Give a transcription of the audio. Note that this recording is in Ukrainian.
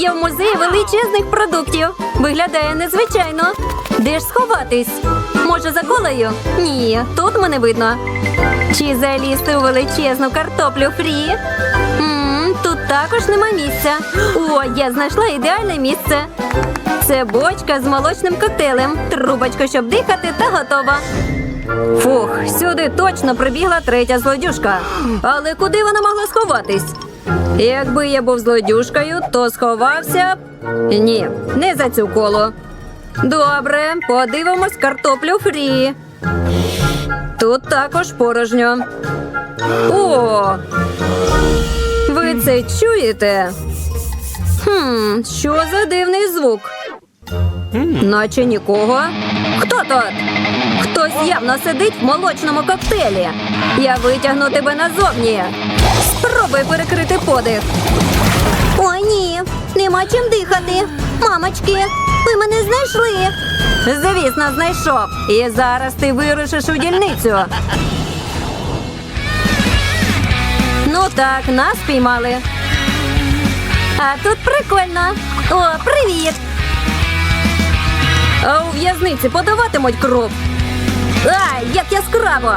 є в музеї величезних продуктів. Виглядає незвичайно. Де ж сховатись? Може, за колею? Ні, тут мене видно. Чи залізти у величезну картоплю фрі? м тут також нема місця. О, я знайшла ідеальне місце. Це бочка з молочним коктейлем, трубочка, щоб дихати, та готова. Фух, сюди точно прибігла третя злодюжка. Але куди вона могла сховатись? Якби я був злодюшкою, то сховався. б- Ні, не за цю коло. Добре, подивимось картоплю фрі. Тут також порожньо. О! Ви це чуєте? Хм, що за дивний звук? Наче нікого. Хто тут? Хтось явно сидить в молочному коктейлі. Я витягну тебе назовні. Спробуй перекрити подих. О, ні, нема чим дихати. Мамочки, ви мене знайшли. Звісно, знайшов. І зараз ти вирушиш у дільницю. Ну так, нас піймали. А тут прикольно. О, привіт! В'язниці подаватимуть кров. Ай, як яскраво!